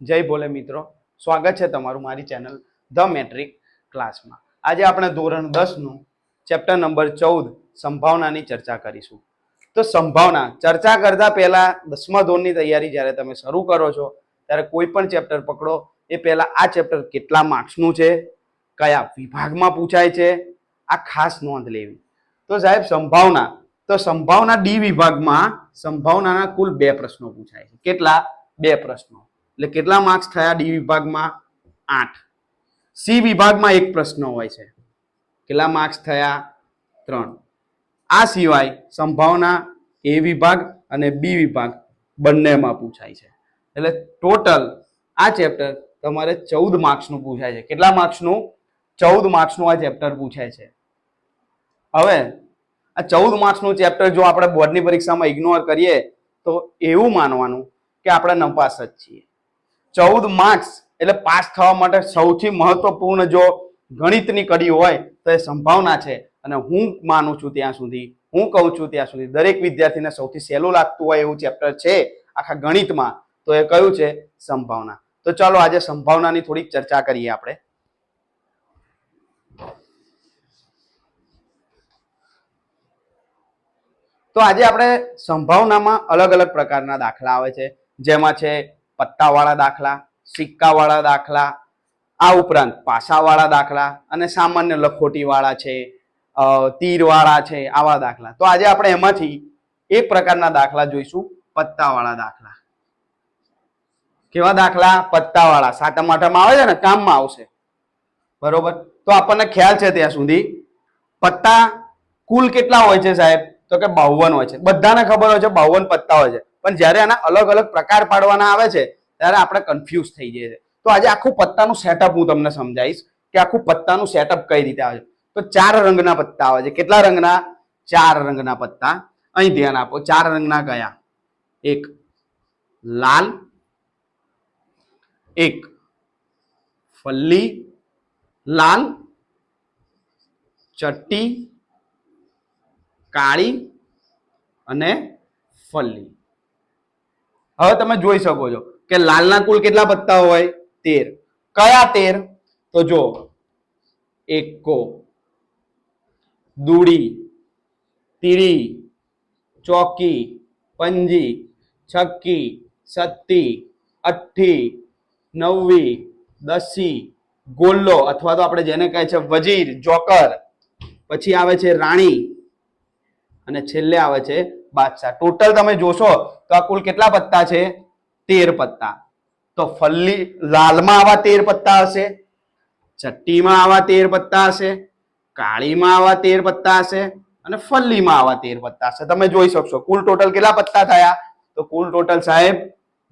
જય ભોલે મિત્રો. સ્વાગત છે તમારું મારી ચેનલ ધ મેટ્રિક ક્લાસમાં. આજે આપણે ધોરણ દસનું ચેપ્ટર નંબર ચૌદ સંભાવનાની ચર્ચા કરીશું. તો સંભાવના, ચર્ચા કરતા પહેલા દસમા ધોરણની તૈયારી જ્યારે તમે શરૂ કરો છો, ત્યારે કોઈ પણ ચેપ્ટર પકડો, એ પહેલા આ ચેપ્ટર કેટલા માર્ક્સનું છે, કયા વિભાગમાં પૂછાય છે, આ ખાસ નોંધ લેવી. તો સાહેબ, સંભાવના. તો સંભાવના ડી વિભાગમાં સંભાવનાના કુલ બે પ્રશ્નો પૂછાય છે. કેટલા? બે પ્રશ્નો. એટલે કેટલા માર્ક્સ થયા ડી વિભાગમાં? આઠ. સી વિભાગમાં એક પ્રશ્ન હોય છે. કેટલા માર્ક્સ થયા? ત્રણ. આ સિવાય સંભાવના એ વિભાગ અને બી વિભાગ બંનેમાં પૂછાય છે. એટલે ટોટલ આ ચેપ્ટર તમારે ચૌદ માર્ક્સનું પૂછાય છે. કેટલા માર્ક્સનું ચૌદ માર્ક્સનું આ ચેપ્ટર પૂછાય છે. હવે આ ચૌદ માર્ક્સનું ચેપ્ટર જો આપણે બોર્ડની પરીક્ષામાં ઇગ્નોર કરીએ તો એવું માનવાનું કે આપણે નપાસ જ છીએ. ચૌદ માર્ક્સ એટલે પાસ થવા માટે સૌથી મહત્વપૂર્ણ જો ગણિતની કડી હોય, તો એ સંભાવના છે. અને હું માનું છું ત્યાં સુધી, હું કહું છું ત્યાં સુધી, દરેક વિદ્યાર્થીને સૌથી સહેલું લાગતું હોય એવું ચેપ્ટર છે આખા ગણિતમાં, તો એ કયું છે? સંભાવના. તો ચાલો આજે સંભાવનાની થોડીક ચર્ચા કરીએ આપણે. તો આજે આપણે સંભાવનામાં અલગ અલગ પ્રકારના દાખલા આવે છે. જેમાં છે પત્તાવાળા દાખલા, સિક્કાવાળા દાખલા, આ ઉપરાંત પાસાવાળા દાખલા અને સામાન્ય લખોટીવાળા છે તીરવાળા છે, આવા દાખલા. તો આજે આપણે એમાંથી એક પ્રકારના દાખલા જોઈશું પત્તાવાળા દાખલા. કેવા દાખલા? પત્તાવાળા સાતમ આઠમ આવે છે ને, કામમાં આવશે. બરોબર? તો આપણને ખ્યાલ છે ત્યાં સુધી. પત્તા કુલ કેટલા હોય છે સાહેબ? તો કે બાવન હોય છે. બધાને ખબર હોય છે બાવન પત્તા હોય છે. પણ જ્યારે આના અલગ અલગ પ્રકાર પાડવાના આવે છે, ત્યારે આપણે કન્ફ્યુઝ થઈ જઈએ છે તો આજે આખું પત્તાનું સેટઅપ હું તમને સમજાવીશ કે આખું પત્તાનું સેટઅપ કઈ રીતે આવે છે. તો ચાર રંગના પત્તા આવે છે. કેટલા રંગના? ચાર રંગના પત્તા. અહીં ધ્યાન આપો, ચાર રંગના કયા? એક, લાલ. એક, ફલ્લી. લાલ. ચટ્ટી. કાળી. અને ફલ્લી. હવે તમે જોઈ શકો છો કે લાલના કુલ કેટલા પત્તા હોય? તેર. કયા તેર? તો જો, એકો દૂડી તીરી, ચોકી, પંજી, છક્કી, સત્તી, અઠ્ઠી, નવવી, દસી, ગોલ્લો અથવા તો આપણે જેને કહે છે વજીર જોકર પછી આવે છે રાણી. અને છેલ્લે આવે છે બાદશાહ. ટોટલ તમે જોશો તો આ કુલ કેટલા પત્તા છે? તેર પત્તા. તો ફલ્લી લાલમાં આવા તેર પત્તા હશે, ચટ્ટીમાં આવા તેર પત્તા હશે, કાળીમાં આવા તેર પત્તા હશે અને ફલ્લીમાં આવા તેર પત્તા હશે. તમે જોઈ શકશો. કુલ ટોટલ કેટલા પત્તા થયા? તો કુલ ટોટલ સાહેબ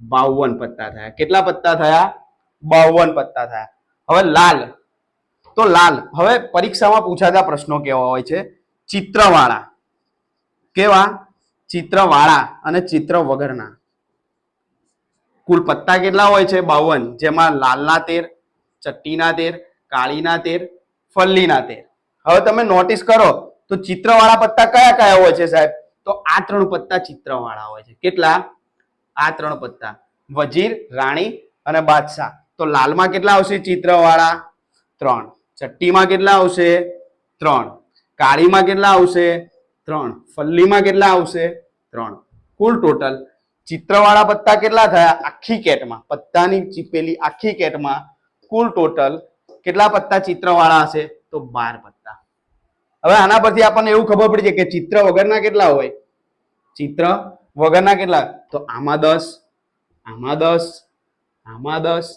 બાવન પત્તા થયા. કેટલા પત્તા થયા? બાવન પત્તા થયા. હવે લાલ. તો લાલ. હવે પરીક્ષામાં પૂછાતા પ્રશ્નો કેવા હોય છે? ચિત્રવાળા. કેવા? ચિત્રવાળા અને ચિત્ર વગરના. કુલ પત્તા કેટલા હોય છે? બાવન. જેમાં લાલના તેર, ચટ્ટીના તેર, કાળીના તેર, ફલ્લીના તેર. હવે તમે નોટિસ કરો, તો ચિત્રવાળા પત્તા કયા કયા હોય છે સાહેબ? તો આ ત્રણ પત્તા ચિત્રવાળા હોય છે. કેટલા? આ ત્રણ પત્તા. વજીર, રાણી અને બાદશાહ. તો લાલમાં કેટલા આવશે? ચિત્રવાળા ત્રણ. ચટ્ટીમાં કેટલા આવશે? ત્રણ. કાળીમાં કેટલા આવશે? ત્રણ. ફલ્લીમાં કેટલા આવશે? ત્રણ. કુલ ટોટલ ચિત્રવાળા પત્તા કેટલા થયા? આખી કેટમાં. પત્તાની ચીપેલી આખી કેટમાં કુલ ટોટલ કેટલા પત્તા ચિત્રવાળા હશે? તો બાર પત્તા. હવે આના પરથી આપણને એવું ખબર પડી છે કે ચિત્ર વગરના કેટલા હોય? ચિત્ર વગરના કેટલા? તો આમાં દસ આમાં દસ આમાં દસ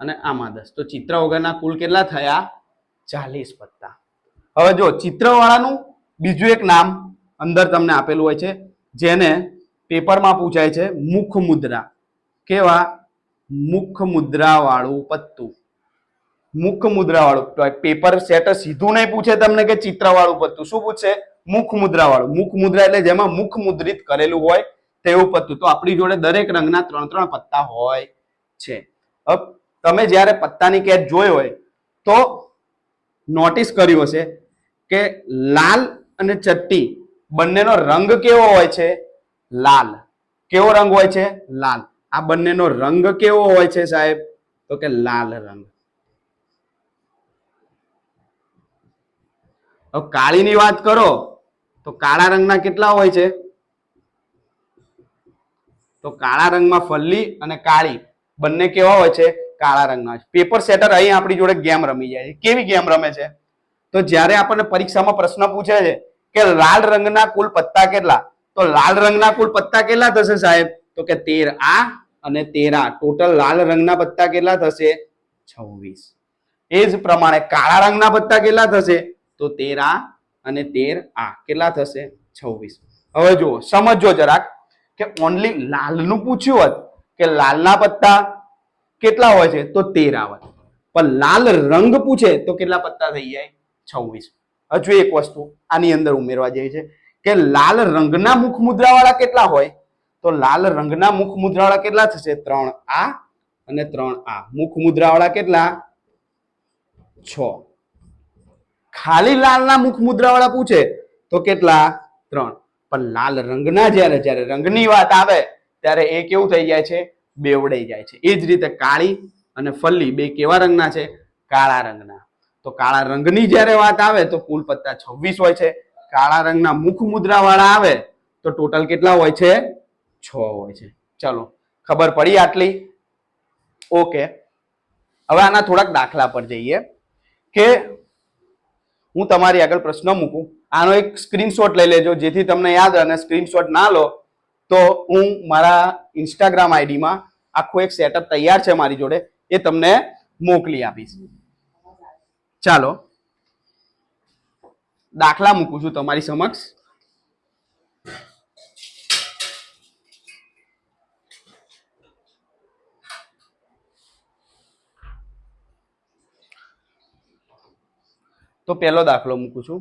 અને આમાં દસ. તો ચિત્ર વગરના કુલ કેટલા થયા? ચાલીસ પત્તા. હવે જો ચિત્રવાળાનું બીજું એક નામ અંદર તમને આપેલું હોય છે, જેને પેપરમાં પૂછાય છે મુખ મુદ્રા કેવા મુખ મુદ્રાવાળું પત્તું. મુખ મુદ્રાવાળું પેપર સેટ સીધું નહીં પૂછે તમને કે ચિત્રવાળું પત્તું. શું પૂછશે મુખ મુદ્રાવાળું મુખ મુદ્રા એટલે જેમાં મુખ મુદ્રિત કરેલું હોય તેવું પત્તું. તો આપણી જોડે દરેક રંગના ત્રણ ત્રણ પત્તા હોય છે. હવે તમે જ્યારે પત્તાની કેચ જોઈ હોય, તો નોટિસ કર્યું હશે કે લાલ અને ચટ્ટી બંનેનો રંગ કેવો હોય છે? લાલ. કેવો રંગ હોય છે? લાલ. આ બંનેનો રંગ કેવો હોય છે સાહેબ? તો કે લાલ રંગ. કાળીની વાત કરો, તો કાળા રંગના કેટલા હોય છે? તો કાળા રંગમાં ફલ્લી અને કાળી. બંને કેવા હોય છે? કાળા રંગના. પેપર સેટર અહીં આપણી જોડે ગેમ રમી જાય છે. કેવી ગેમ રમે છે? તો જ્યારે આપણને પરીક્ષામાં પ્રશ્ન પૂછે છે કે લાલ રંગના કુલ પત્તા કેટલા? તો લાલ રંગના કુલ પત્તા કેટલા થશે સાહેબ? તો કે તેર આ અને તેર ટોટલ લાલ રંગના પત્તા કેટલા થશે? છવ્વીસ. એ જ પ્રમાણે કાળા રંગના પત્તા કેટલા થશે? તો તેર આ અને તેર આ. કેટલા થશે? છવ્વીસ. હવે જુઓ સમજો જરાક કે ઓનલી લાલનું પૂછ્યું હોત કે લાલના પત્તા કેટલા હોય છે? તો તેર આવે પણ લાલ રંગ પૂછે તો કેટલા પત્તા થઈ જાય? છવ્વીસ. હજુ એક વસ્તુ આની અંદર ઉમેરવા જેવી છે કે લાલ રંગના મુખ મુદ્રાવાળા કેટલા હોય? તો લાલ રંગના મુખ મુદ્રાવાળા કેટલા થશે? ત્રણ આ અને ત્રણ આ. મુખ મુદ્રાવાળા કેટલા? છ. ખાલી લાલના મુખ મુદ્રાવાળા પૂછે તો કેટલા? ત્રણ. પણ લાલ રંગના જ્યારે જ્યારે રંગની વાત આવે, ત્યારે એ કેવું થઈ જાય છે? બેવડાઈ જાય છે. એ જ રીતે કાળી અને ફલ્લી બે કેવા રંગના છે? કાળા રંગના. તો કાળા રંગની જ્યારે વાત આવે તો કુલ પત્તા છવ્વીસ હોય છે. કાળા રંગના મુખ મુદ્રા વાળા આવે તો ટોટલ કેટલા હોય છે? છ હોય છે. ચલો, ખબર પડી આટલી? ઓકે. હવે આના થોડાક દાખલા પર જઈએ કે હું તમારી આગળ પ્રશ્ન મૂકું. આનો એક સ્ક્રીનશોટ લઈ લેજો, જેથી તમને યાદ અને સ્ક્રીનશોટ ના લો, તો હું મારા ઇન્સ્ટાગ્રામ આઈડીમાં આખું એક સેટઅપ તૈયાર છે મારી જોડે. એ તમને મોકલી આપીશ. ચાલો. દાખલા મૂકું છું તમારી સમક્ષ. તો પહેલો દાખલો મૂકું છું.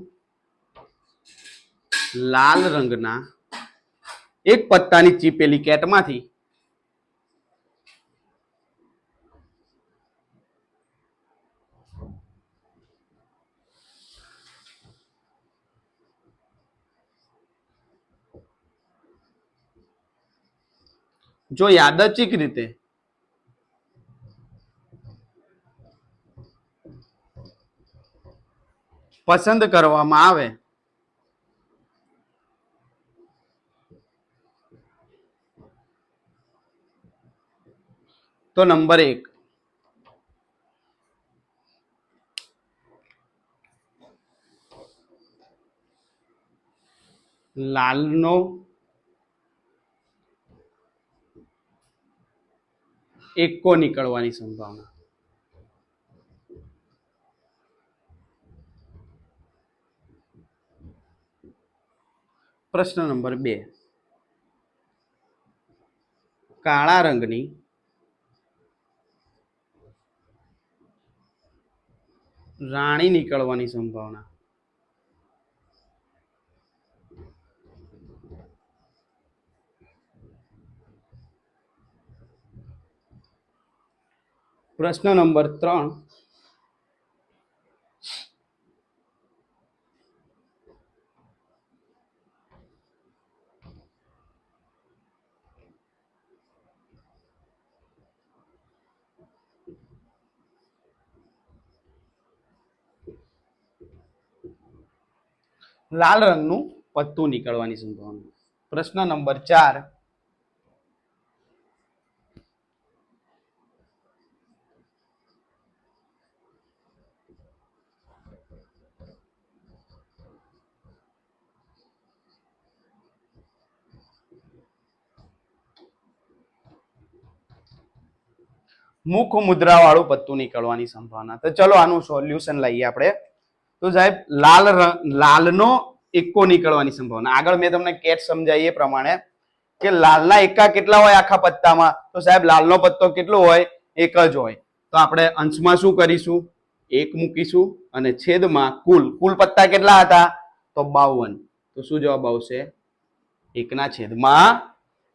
લાલ રંગના એક પત્તાની ચીપેલી કેટમાંથી જો યાદચિક રીતે? પસંદ કરવામાં આવે. તો નંબર એક. લાલનો એકો નીકળવાની સંભાવના. પ્રશ્ન નંબર બે. કાળા રંગની રાણી નીકળવાની સંભાવના. પ્રશ્ન નંબર ત્રણ. લાલ રંગનું પત્તું નીકળવાની સંભાવના. પ્રશ્ન નંબર ચાર. મુખ મુદ્રા વાળું પત્તું નીકળવાની સંભાવના. તો ચલો આનું સોલ્યુશન લઈએ આપણે. તો સાહેબ, લાલ લાલનો એકો નીકળવાની સંભાવના. આગળ મેં તમને કેટ સમજાવી એ પ્રમાણે કે લાલના એકા કેટલા હોય આખા પત્તામાં? તો સાહેબ, લાલનો પત્તો કેટલો હોય? એક જ હોય. તો આપણે અંશમાં શું કરીશું? એક મૂકીશું અને છેદમાં કુલ. કુલ પત્તા કેટલા હતા? તો બાવન. તો શું જવાબ આવશે? એકના છેદમાં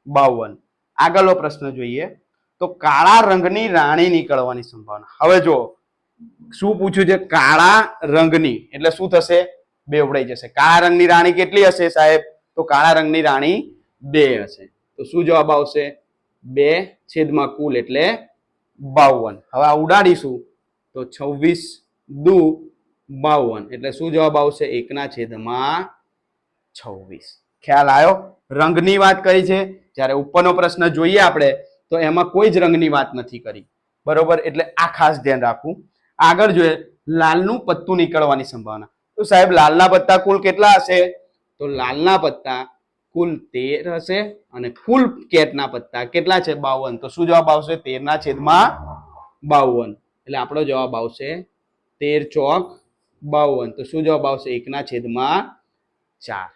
બાવન. આગળનો પ્રશ્ન જોઈએ. તો કાળા રંગની રાણી નીકળવાની સંભાવના. હવે જો, શું પૂછ્યું છે? કાળા રંગની. એટલે શું થશે? બેવડાઈ જશે. કાળા રંગની રાણી કેટલી હશે સાહેબ? તો કાળા રંગની રાણી બે હશે. તો શું જવાબ આવશે? બે છેદમાં કુલ એટલે બાવન. હવે આ ઉડાડીશું તો છવ્વીસ દુ બાવન. એટલે શું જવાબ આવશે? એકના છેદમાં છવ્વીસ. ખ્યાલ આવ્યો રંગની વાત કરી છે. જ્યારે ઉપરનો પ્રશ્ન જોઈએ આપણે તો એમાં કોઈ જ રંગની વાત નથી કરી. બરોબર? એટલે આ ખાસ ધ્યાન રાખવું. આગળ જોઈએ, લાલનું પત્તું નીકળવાની સંભાવના. તો સાહેબ, લાલના પત્તા કુલ કેટલા હશે? તો લાલના પત્તા કુલ તેર હશે અને કુલ કેટના પત્તા કેટલા છે? બાવન. તો શું જવાબ આવશે? તેરના છેદમાં બાવન. એટલે આપણો જવાબ આવશે તેર ચોક બાવન. તો શું જવાબ આવશે? એકના છેદમાં ચાર.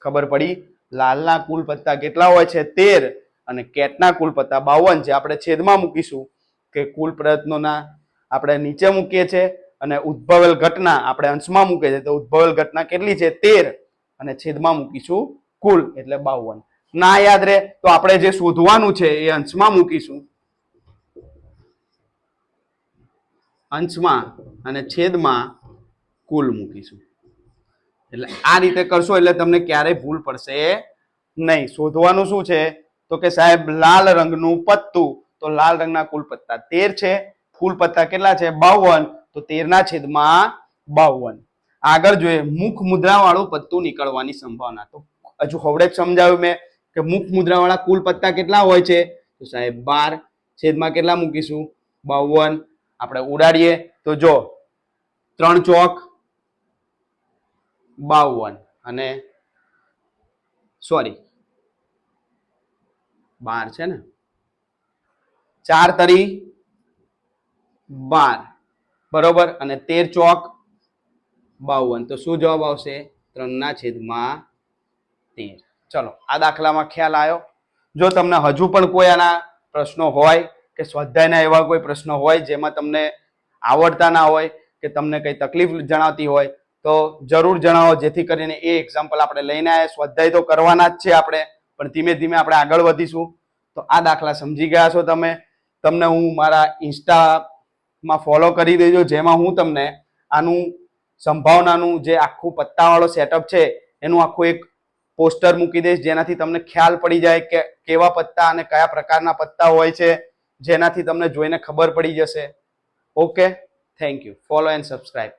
ખબર પડી? લાલના કુલ પત્તા કેટલા હોય છે? તેર. અને કેટના કુલ પત્તા બાવન છે. આપણે છેદમાં મૂકીશું કે કુલ પ્રયત્નોના આપણે નીચે મૂકીએ છીએ અને ઉદ્ભવેલ ઘટના આપણે અંશમાં મૂકીએ છીએ. તો ઉદ્ભવેલ ઘટના કેટલી છે? તેર. અને છેદમાં મૂકીશું કુલ એટલે બાવન. ના યાદ રહે તો આપણે જે શોધવાનું છે એ અંશમાં મૂકીશું. અંશમાં અને છેદમાં કુલ મૂકીશું. એટલે આ રીતે કરશો એટલે તમને ક્યારેય ભૂલ પડશે નહીં. શોધવાનું શું છે? તો કે સાહેબ, લાલ રંગનું પત્તું, તો લાલ રંગના કુલ પત્તા તેર છે. કુલ પત્તા કેટલા છે? બાવન. તો તેરના છેદમાં બાવન. આગળ જોઈએ, મુખ મુદ્રા વાળું પત્તું નીકળવાની સંભાવના. તો હજુ હવડે સમજાવ્યું મેં કે મુખ મુદ્રા વાળા કુલ પત્તા કેટલા હોય છે? તો સાહેબ, બાર છેદમાં કેટલા મૂકીશું? બાવન. આપણે ઉડાડીએ. તો જો, ત્રણ ચોક, બાવન. અને સોરી બાર છે ને? ચાર તરી બાર. બરોબર? અને તેર ચોક બાવન. તો શું જવાબ આવશે? ત્રણના છેદમાં તેર. ચલો, આ દાખલામાં ખ્યાલ આવ્યો જો તમને હજુ પણ કોઈ આના પ્રશ્નો હોય, કે સ્વાધ્યાયના એવા કોઈ પ્રશ્નો હોય, જેમાં તમને આવડતા ના હોય, કે તમને કંઈ તકલીફ જણાવતી હોય, તો જરૂર જણાવો. જેથી કરીને એ એક્ઝામ્પલ આપણે લઈને આવ્યા સ્વાધ્યાય તો કરવાના જ છે આપણે. પણ ધીમે ધીમે આપણે આગળ વધીશું. તો આ દાખલા સમજી ગયા છો તમે. તમને હું મારા ઇન્સ્ટામાં ફોલો કરી દેજો, જેમાં હું તમને આનું સંભાવનાનું જે આખું પત્તાવાળો સેટઅપ છે, એનું આખું એક પોસ્ટર મૂકી દઈશ, જેનાથી તમને ખ્યાલ પડી જાય કે કેવા પત્તા અને કયા પ્રકારના પત્તા હોય છે, જેનાથી તમને જોઈને ખબર પડી જશે. Okay thank you follow and subscribe